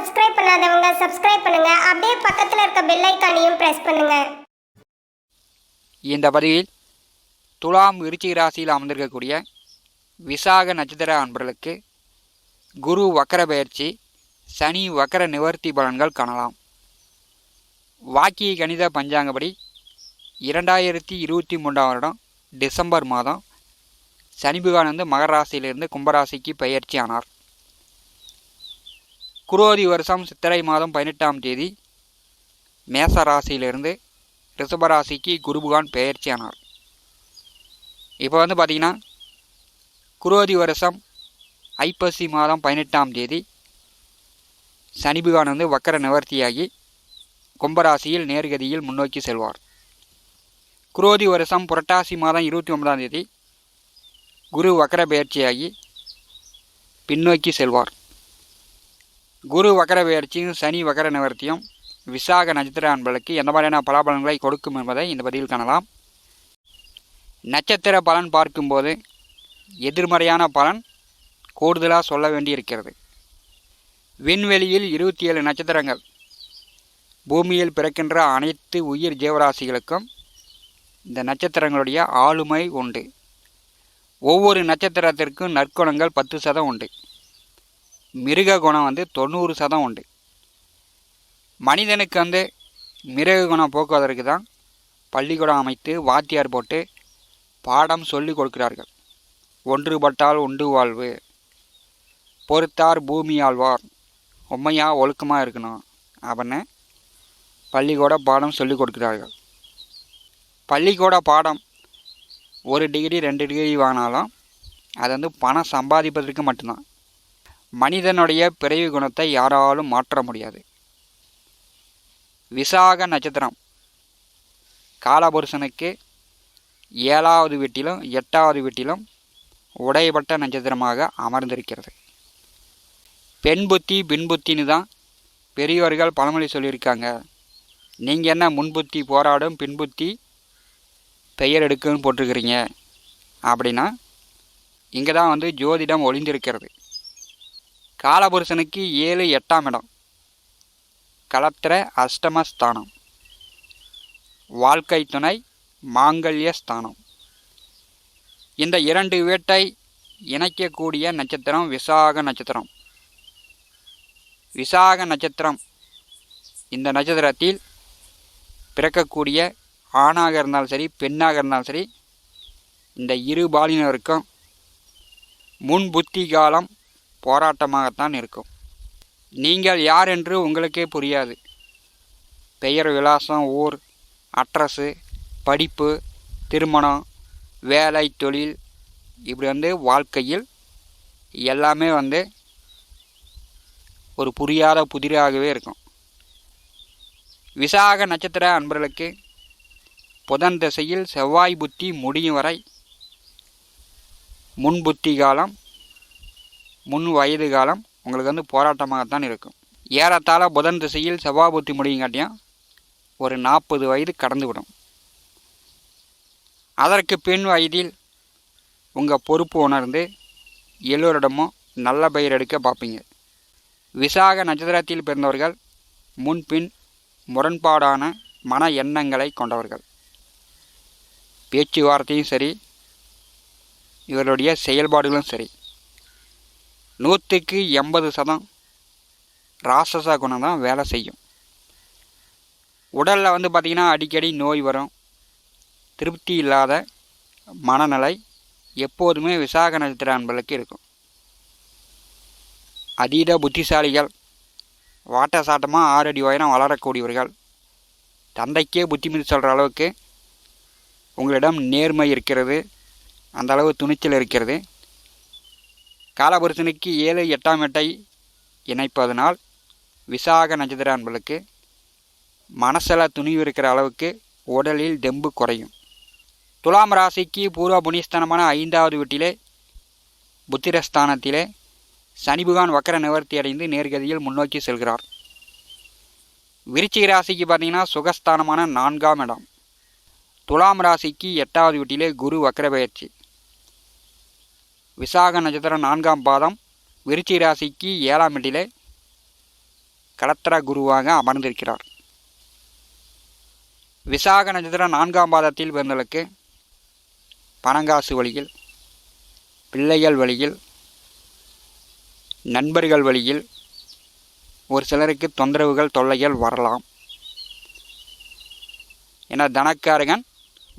Subscribe பண்ணாதவங்க subscribe பண்ணுங்க. அப்படியே பக்கத்தில் இருக்க பெல் ஐக்கானையும் பிரஸ் பண்ணுங்க. இந்த பதிவில் துலாம் விருச்சிக ராசியில் அமர்ந்திருக்கக்கூடிய விசாக நட்சத்திர அன்பர்களுக்கு குரு வக்கர பயிற்சி சனி வக்கர நிவர்த்தி பலன்கள் காணலாம். வாக்கிய கணித பஞ்சாங்கப்படி இரண்டாயிரத்தி இருபத்தி மூன்றாம் வருடம் டிசம்பர் மாதம் சனி வந்து மகராசியிலிருந்து கும்பராசிக்கு பயிற்சி ஆனார். குரோதி வருஷம் சித்திரை மாதம் பதினெட்டாம் தேதி மேச ராசியிலிருந்து ரிஷபராசிக்கு குருபகான் பெயர்ச்சி ஆனார். இப்போ வந்து பார்த்திங்கன்னா குரோதி வருஷம் ஐப்பசி மாதம் பதினெட்டாம் தேதி சனி பகவான் வந்து வக்கர நிவர்த்தியாகி கும்பராசியில் நேர்கதியில் முன்னோக்கி செல்வார். குரோதி வருஷம் புரட்டாசி மாதம் இருபத்தி ஒன்பதாம் தேதி குரு வக்கர பெயர்ச்சியாகி பின்னோக்கி செல்வார். குரு வக்கர பெயர்ச்சியும் சனி வக்கர நிவர்த்தியும் விசாக நட்சத்திர அன்பர்களுக்கு எந்த மாதிரியான பலாபலன்களை கொடுக்கும் என்பதை இந்த பதிவில் காணலாம். நட்சத்திர பலன் பார்க்கும்போது எதிர்மறையான பலன் கூடுதலாக சொல்ல வேண்டியிருக்கிறது. விண்வெளியில் இருபத்தி ஏழு நட்சத்திரங்கள் பூமியில் பிறக்கின்ற அனைத்து உயிர் ஜீவராசிகளுக்கும் இந்த நட்சத்திரங்களுடைய ஆளுமை உண்டு. ஒவ்வொரு நட்சத்திரத்திற்கும் நற்குணங்கள் பத்து சதம் உண்டு. மிருக குணம் வந்து தொண்ணூறு சதம் உண்டு. மனிதனுக்கு வந்து மிருக குணம் போக்குவதற்கு தான் பள்ளிக்கூடம் அமைத்து வாத்தியார் போட்டு பாடம் சொல்லி கொடுக்கிறார்கள். ஒன்றுபட்டால் உண்டு வாழ்வு. பொறுத்தார் பூமி ஆழ்வார். உண்மையாக ஒழுக்கமாக இருக்கணும் அப்படின்னு பள்ளிக்கூட பாடம் சொல்லி கொடுக்கிறார்கள். பள்ளிக்கூட பாடம் ஒரு டிகிரி ரெண்டு டிகிரி வாங்கினாலும் அது வந்து பணம் சம்பாதிப்பதற்கு மட்டும்தான். மனிதனுடைய பிறவி குணத்தை யாராலும் மாற்ற முடியாது. விசாக நட்சத்திரம். காலபுருஷனுக்கு ஏழாவது வீட்டிலும் எட்டாவது வீட்டிலும் உடையப்பட்ட நட்சத்திரமாக அமர்ந்திருக்கிறது. பெண் புத்தி பின்புத்தின்னு தான் பெரியவர்கள் பழமொழி சொல்லியிருக்காங்க. நீங்கள் என்ன முன்புத்தி போராடும் பின்புத்தி பெயர் எடுக்குன்னு போட்டிருக்கிறீங்க அப்படின்னா இங்கே தான் வந்து ஜோதிடம் ஒளிந்திருக்கிறது. காலபுருஷனுக்கு ஏழு எட்டாம் இடம். கலத்திர அஷ்டமஸ்தானம் வாழ்க்கை துணை மாங்கல்ய ஸ்தானம். இந்த இரண்டு வீட்டை இணைக்கக்கூடிய நட்சத்திரம் விசாக நட்சத்திரம். விசாக நட்சத்திரம் இந்த நட்சத்திரத்தில் பிறக்கக்கூடிய ஆணாக இருந்தாலும் சரி பெண்ணாக இருந்தாலும் சரி இந்த இரு பாலினருக்கும் முன் புத்தி காலம் போராட்டமாகத்தான் இருக்கும். நீங்கள் யார் என்று உங்களுக்கே புரியாது. பெயர் விலாசம் ஊர் அட்ரஸு படிப்பு திருமணம் வேலை தொழில் இப்படி வந்து வாழ்க்கையில் எல்லாமே வந்து ஒரு புரியாத புதிராகவே இருக்கும். விசாக நட்சத்திர அன்பர்களுக்கு புதன் திசையில் செவ்வாய் புத்தி முடியும் வரை முன் புத்தி காலம் முன் வயது காலம் உங்களுக்கு வந்து போராட்டமாகத்தான் இருக்கும். ஏறத்தாழ புதன் திசையில் செவ்வாபுத்தி முடியும் முடியுங்காட்டியும் ஒரு நாற்பது வயது கடந்துவிடும். அதற்கு பின் வயதில் உங்கள் பொறுப்பு உணர்ந்து எல்லோரிடமும் நல்ல பெயர் எடுக்க பார்ப்பீங்க. விசாக நட்சத்திரத்தில் பிறந்தவர்கள் முன்பின் முரண்பாடான மன எண்ணங்களை கொண்டவர்கள். பேச்சுவார்த்தையும் சரி இவருடைய செயல்பாடுகளும் சரி. நூற்றுக்கு எண்பது சதம் ராசச குணம் தான் வேலை செய்யும். உடலில் வந்து பார்த்திங்கன்னா அடிக்கடி நோய் வரும். திருப்தி இல்லாத மனநிலை எப்போதுமே விசாக நட்சத்திர அன்பளுக்கு இருக்கும். அதீத புத்திசாலிகள் வாட்ட சாட்டமாக ஆறடி உயரம் வளரக்கூடியவர்கள் தந்தைக்கே புத்திமதி சொல்கிற அளவுக்கு உங்களிடம் நேர்மை இருக்கிறது அந்த அளவு துணிச்சல் இருக்கிறது. காலபுருஷனுக்கு ஏழு எட்டாம் எட்டை இணைப்பதனால் விசாக நட்சத்திர மனசில் துணிவு இருக்கிற அளவுக்கு உடலில் தெம்பு குறையும். துலாம் ராசிக்கு பூர்வ புனிஸ்தானமான ஐந்தாவது வீட்டிலே புத்திரஸ்தானத்திலே சனிபுகான் வக்கர நிவர்த்தி அடைந்து நேர்கதியில் முன்னோக்கி செல்கிறார். விருச்சிக ராசிக்கு பார்த்தீங்கன்னா சுகஸ்தானமான நான்காம் இடம். துலாம் ராசிக்கு எட்டாவது வீட்டிலே குரு வக்கர பயிற்சி. விசாக நட்சத்திரம் நான்காம் பாதம் விருச்சி ராசிக்கு ஏழாம் வீட்டிலே கலத்திர குருவாக அமர்ந்திருக்கிறார். விசாக நட்சத்திரம் நான்காம் பாதத்தில் பிறந்தவர்களுக்கு பணங்காசு வழியில் பிள்ளைகள் வழியில் நண்பர்கள் வழியில் ஒரு சிலருக்கு தொந்தரவுகள் தொல்லைகள் வரலாம். என தனக்காரகன்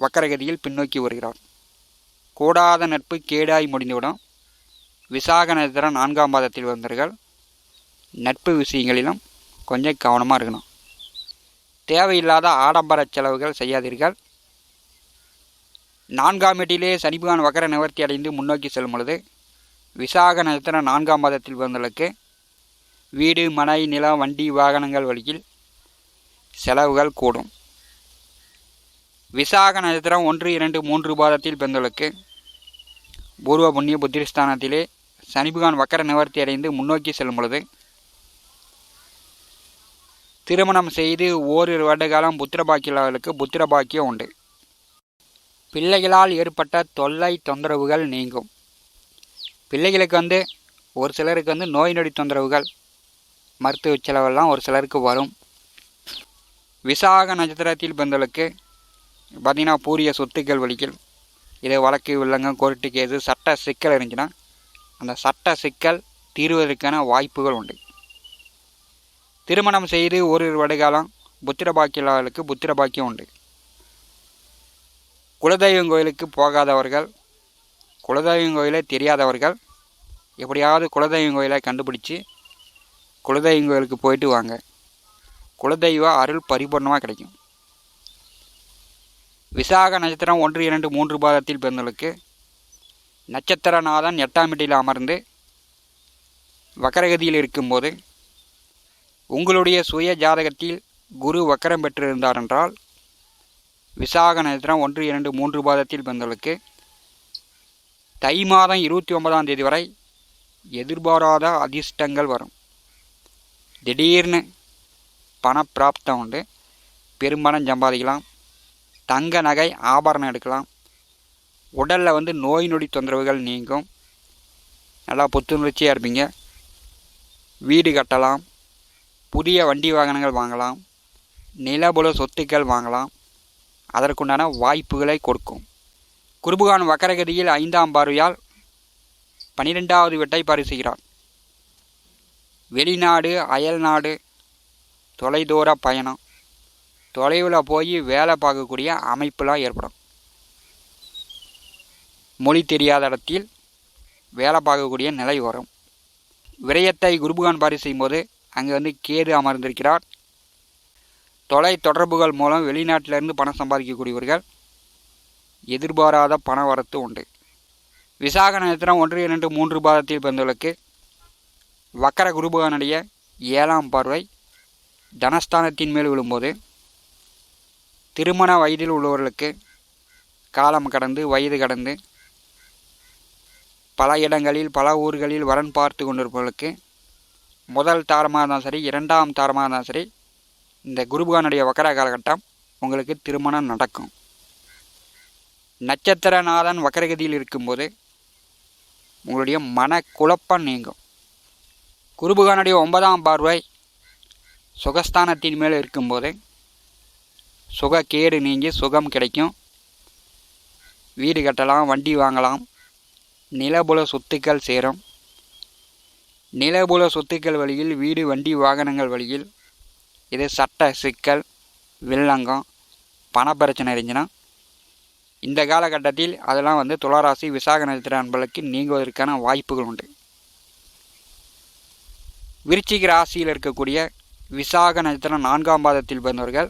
வக்கரகதியில் பின்னோக்கி வருகிறார். கூடாத நட்பு கேடாய் முடிந்துவிடும். விசாக நட்சத்திரம் நான்காம் பாதத்தில் வந்தவர்கள் நட்பு விஷயங்களிலும் கொஞ்சம் கவனமாக இருக்கணும். தேவையில்லாத ஆடம்பர செலவுகள் செய்யாதீர்கள். நான்காம் வீட்டிலே சனிபகவான் வக்கர நிவர்த்தி அடைந்து முன்னோக்கி செல்லும் பொழுது விசாக நட்சத்திரம் நான்காம் பாதத்தில் பிறந்தவர்களுக்கு வீடு மனை நிலம் வண்டி வாகனங்கள் வழியில் செலவுகள் கூடும். விசாக நட்சத்திரம் ஒன்று இரண்டு மூன்று பாதத்தில் பிறந்தவர்களுக்கு பூர்வ புண்ணிய புத்திரஸ்தானத்திலே சனிபுகான் வக்கர நிவர்த்தி அடைந்து முன்னோக்கி செல்லும் பொழுது திருமணம் செய்து ஓரிரு வருட காலம் புத்திர புத்திரபாக்கியம் உண்டு. பிள்ளைகளால் ஏற்பட்ட தொல்லை தொந்தரவுகள் நீங்கும். பிள்ளைகளுக்கு வந்து ஒரு சிலருக்கு வந்து நோய் நொடி தொந்தரவுகள் மருத்துவ செலவெல்லாம் ஒரு சிலருக்கு வரும். விசாக நட்சத்திரத்தில் பிறந்தவர்களுக்கு பார்த்திங்கன்னா பூரிய சொத்துக்கள் வழிகள் இதே வழக்கு வில்லங்கம் கோர்ட்டு கேஸு சட்ட சிக்கல் இருந்துச்சுன்னா அந்த சட்ட சிக்கல் தீர்வதற்கான வாய்ப்புகள் உண்டு. திருமணம் செய்து ஒரு வருடகாலம் புத்திர பாக்கியர்களுக்கு புத்திர பாக்கியம் உண்டு. குலதெய்வம் கோயிலுக்கு போகாதவர்கள் குலதெய்வம் கோயிலே தெரியாதவர்கள் எப்படியாவது குலதெய்வம் கோயிலை கண்டுபிடிச்சி குலதெய்வம் கோயிலுக்கு போயிட்டு வாங்க. குலதெய்வ அருள் பரிபூர்ணமாக கிடைக்கும். விசாக நட்சத்திரம் ஒன்று இரண்டு மூன்று பாதத்தில் பிறந்தவர்களுக்கு நட்சத்திரநாதன் எட்டாம் வீட்டில் அமர்ந்து வக்கரகதியில் இருக்கும்போது உங்களுடைய சுய ஜாதகத்தில் குரு வக்கரம் பெற்றிருந்தார் என்றால் விசாக நட்சத்திரம் ஒன்று இரண்டு மூன்று பாதத்தில் பிறந்தவர்களுக்கு தை மாதம் இருபத்தி ஒன்பதாம் தேதி வரை எதிர்பாராத அதிர்ஷ்டங்கள் வரும். திடீர்னு பணப்பிராப்தம் உண்டு. பெரும்பணம் சம்பாதிக்கலாம். தங்க நகை ஆபரணம் எடுக்கலாம். உடலில் வந்து நோய் நொடி தொந்தரவுகள் நீங்கும். நல்லா புத்துணர்ச்சியாக இருப்பீங்க. வீடு கட்டலாம். புதிய வண்டி வாகனங்கள் வாங்கலாம். நிலபுல சொத்துக்கள் வாங்கலாம். அதற்குண்டான வாய்ப்புகளை கொடுக்கும். குருபுகான் வக்கரகதியில் ஐந்தாம் பார்வையால் பனிரெண்டாவது வெட்டை பரிசுகிறார். வெளிநாடு அயல்நாடு தொலைதூர பயணம். தொலைவில் போய் வேலை பார்க்கக்கூடிய அமைப்புலாம் ஏற்படும். மொழி தெரியாத இடத்தில் வேலை பார்க்கக்கூடிய நிலை வரும். விரயத்தை குருபுகான் பாரி செய்யும்போது அங்கே வந்து கேது அமர்ந்திருக்கிறார். தொலை தொடர்புகள் மூலம் வெளிநாட்டிலிருந்து பணம் சம்பாதிக்கக்கூடியவர்கள் எதிர்பாராத பண வரத்து உண்டு. விசாக நட்சத்திரம் ஒன்று இரண்டு மூன்று பாதத்தில் பிறந்தவர்களுக்கு வக்கர குருபகானுடைய ஏழாம் பார்வை தனஸ்தானத்தின் மேல் விழும்போது திருமண வயதில் உள்ளவர்களுக்கு காலம் கடந்து வயது கடந்து பல இடங்களில் பல ஊர்களில் வரன் பார்த்து கொண்டிருப்பவர்களுக்கு முதல் தாரமாக இருந்தாலும் சரி இரண்டாம் தாரமாக இருந்தாலும் சரி இந்த குருபகானுடைய வக்கர காலகட்டம் உங்களுக்கு திருமணம் நடக்கும். நட்சத்திரநாதன் வக்கரகதியில் இருக்கும்போது உங்களுடைய மன குழப்பம் நீங்கும். குருபகானுடைய ஒன்பதாம் பார்வை சுகஸ்தானத்தின் மேல் இருக்கும்போது சுக கேடு நீங்கி சுகம் கிடைக்கும். வீடு கட்டலாம் வண்டி வாங்கலாம். நிலபுல சொத்துக்கள் சேரும். நிலபுல சொத்துக்கள் வழியில் வீடு வண்டி வாகனங்கள் வழியில் இது சட்ட சிக்கல் வில்லங்கம் பணப்பிரச்சனை இருந்துச்சுன்னா இந்த காலகட்டத்தில் அதெல்லாம் வந்து துளராசி விசாக நட்சத்திர அன்பளுக்கு நீங்குவதற்கான வாய்ப்புகள் உண்டு. விருச்சிக ராசியில் இருக்கக்கூடிய விசாக நட்சத்திரம் நான்காம் பாதத்தில் பிறந்தவர்கள்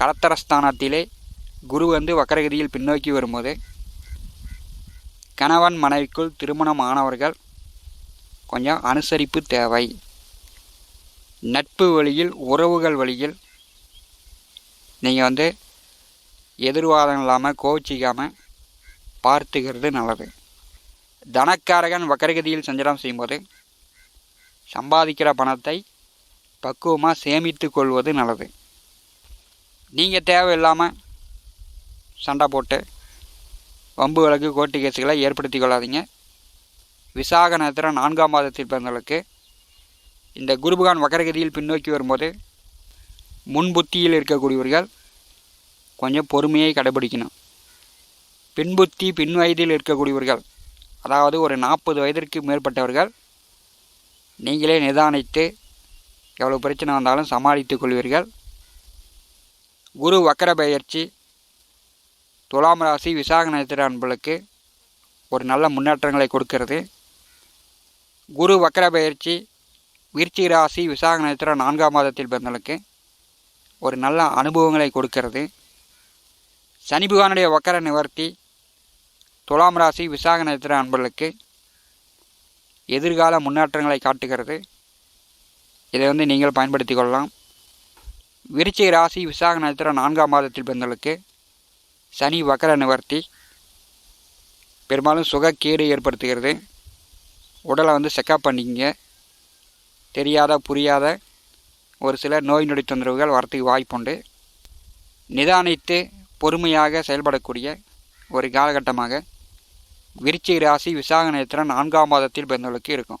கலத்தரஸ்தானத்திலே குரு வந்து வக்கரகதியில் பின்னோக்கி வரும்போது கணவன் மனைவிக்குள் திருமணம் ஆனவர்கள் கொஞ்சம் அனுசரிப்பு தேவை. நட்பு வழியில் உறவுகள் வழியில் நீங்கள் வந்து எதிர்வாதம் இல்லாமல் கோவிச்சிக்காமல் பார்த்துக்கிறது நல்லது. தனக்காரகன் வக்கரகதியில் சஞ்சாரம் செய்யும்போது சம்பாதிக்கிற பணத்தை பக்குவமாக சேமித்து கொள்வது நல்லது. நீங்கள் தேவையில்லாமல் சண்டை போட்டு வம்பு வழக்கு கோர்ட்டு கேஸுகளை ஏற்படுத்தி கொள்ளாதீங்க. விசாக நட்சத்திரம் நான்காம் மாதத்தில் பிறந்தவர்களுக்கு இந்த குருபகான் வக்கரகதியில் பின்னோக்கி வரும்போது முன்புத்தியில் இருக்கக்கூடியவர்கள் கொஞ்சம் பொறுமையை கடைபிடிக்கணும். பின்புத்தி பின் வயதில் இருக்கக்கூடியவர்கள் அதாவது ஒரு நாற்பது வயதிற்கு மேற்பட்டவர்கள் நீங்களே நிதானித்து எவ்வளோ பிரச்சனை வந்தாலும் சமாளித்துக் கொள்வீர்கள். குரு வக்கர பயிற்சி துலாம் ராசி விசாக நட்சத்திர அன்பளுக்கு ஒரு நல்ல முன்னேற்றங்களை கொடுக்கிறது. குரு வக்கர பயிற்சி விருச்சி ராசி விசாக நட்சத்திர நான்காம் மாதத்தில் பிறந்தவர்களுக்கு ஒரு நல்ல அனுபவங்களை கொடுக்கிறது. சனி பகவானுடைய வக்கர நிவர்த்தி துலாம் ராசி விசாக நட்சத்திர அன்பர்களுக்கு எதிர்கால முன்னேற்றங்களை காட்டுகிறது. இதை வந்து நீங்கள் பயன்படுத்திக் கொள்ளலாம். விருச்சிக ராசி விசாக நட்சத்திரம் நான்காம் மாதத்தில் பிறந்தவர்களுக்கு சனி வக்கர நிவர்த்தி. பெரும்பாலும் சுகக்கேடு ஏற்படுத்துகிறது. உடலை வந்து செக்கப் பண்ணிக்கங்க. தெரியாத புரியாத ஒரு சில நோய் நொடி தொந்தரவுகள் வரத்துக்கு வாய்ப்புண்டு நிதானித்து பொறுமையாக செயல்படக்கூடிய ஒரு காலகட்டமாக விருச்சிக ராசி விசாக நேரத்தில் நான்காம் மாதத்தில் பிறந்தவர்களுக்கு இருக்கும்.